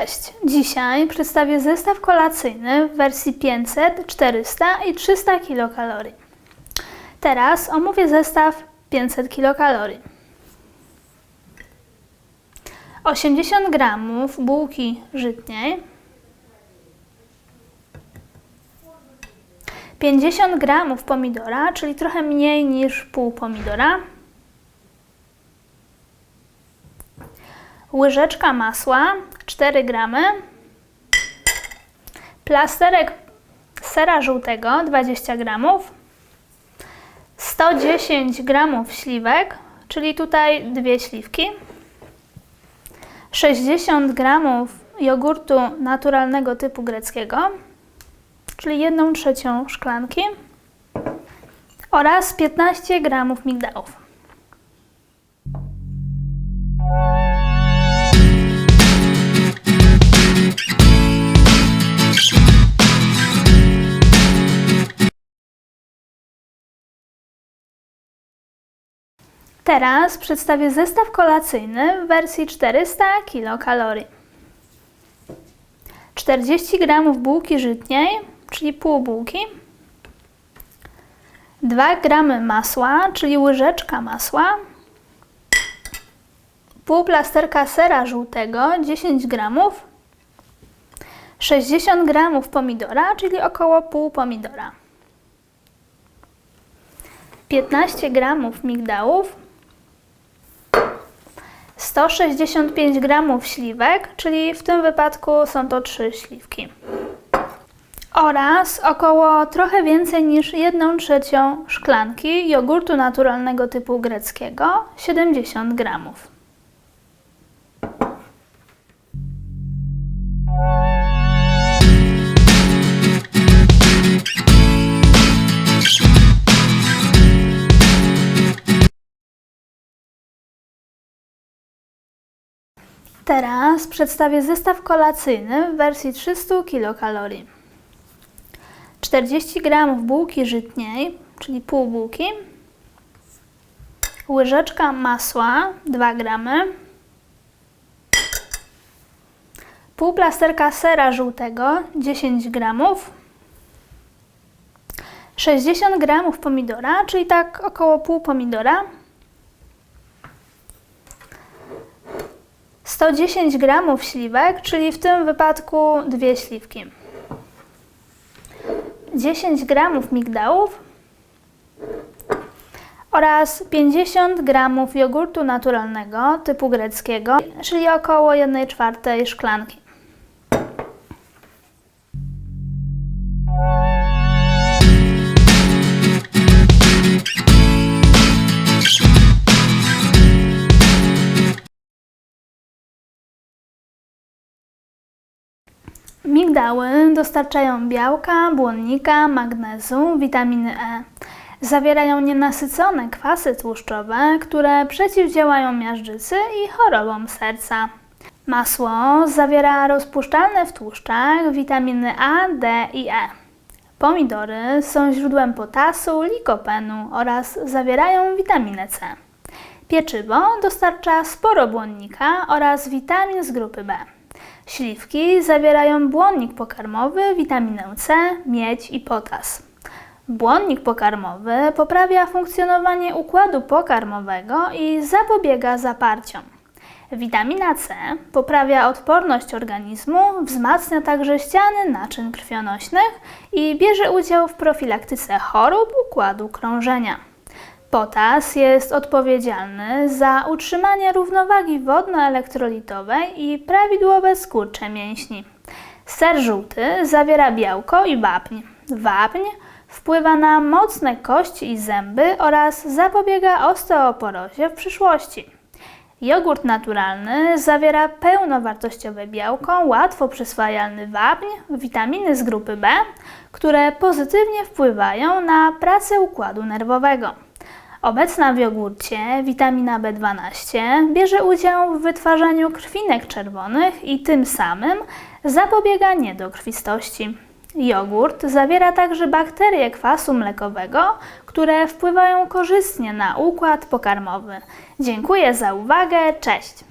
Cześć! Dzisiaj przedstawię zestaw kolacyjny w wersji 500, 400 i 300 kilokalorii. Teraz omówię zestaw 500 kilokalorii. 80 gramów bułki żytniej, 50 gramów pomidora, czyli trochę mniej niż pół pomidora, łyżeczka masła 4 gramy, plasterek sera żółtego 20 gramów, 110 gramów śliwek, czyli tutaj dwie śliwki, 60 gramów jogurtu naturalnego typu greckiego, czyli 1 trzecią szklanki. Oraz 15 gramów migdałów. Teraz przedstawię zestaw kolacyjny w wersji 400 kilokalorii. 40 g bułki żytniej, czyli pół bułki, 2 g masła, czyli łyżeczka masła, pół plasterka sera żółtego, 10 g, 60 g pomidora, czyli około pół pomidora, 15 g migdałów, 165 g śliwek, czyli w tym wypadku są to 3 śliwki. Oraz około trochę więcej niż 1 trzecią szklanki jogurtu naturalnego typu greckiego 70 g. Teraz przedstawię zestaw kolacyjny w wersji 300 kilokalorii. 40 g bułki żytniej, czyli pół bułki, łyżeczka masła 2 g, pół plasterka sera żółtego 10 g, 60 g pomidora, czyli tak około pół pomidora, 110 g śliwek, czyli w tym wypadku dwie śliwki. 10 g migdałów oraz 50 g jogurtu naturalnego typu greckiego, czyli około 1 czwartej szklanki. Migdały dostarczają białka, błonnika, magnezu, witaminy E. Zawierają nienasycone kwasy tłuszczowe, które przeciwdziałają miażdżycy i chorobom serca. Masło zawiera rozpuszczalne w tłuszczach witaminy A, D i E. Pomidory są źródłem potasu, likopenu oraz zawierają witaminę C. Pieczywo dostarcza sporo błonnika oraz witamin z grupy B. Śliwki zawierają błonnik pokarmowy, witaminę C, miedź i potas. Błonnik pokarmowy poprawia funkcjonowanie układu pokarmowego i zapobiega zaparciom. Witamina C poprawia odporność organizmu, wzmacnia także ściany naczyń krwionośnych i bierze udział w profilaktyce chorób układu krążenia. Potas jest odpowiedzialny za utrzymanie równowagi wodno-elektrolitowej i prawidłowe skurcze mięśni. Ser żółty zawiera białko i wapń. Wapń wpływa na mocne kości i zęby oraz zapobiega osteoporozie w przyszłości. Jogurt naturalny zawiera pełnowartościowe białko, łatwo przyswajalny wapń, witaminy z grupy B, które pozytywnie wpływają na pracę układu nerwowego. Obecna w jogurcie witamina B12 bierze udział w wytwarzaniu krwinek czerwonych i tym samym zapobiega niedokrwistości. Jogurt zawiera także bakterie kwasu mlekowego, które wpływają korzystnie na układ pokarmowy. Dziękuję za uwagę, cześć!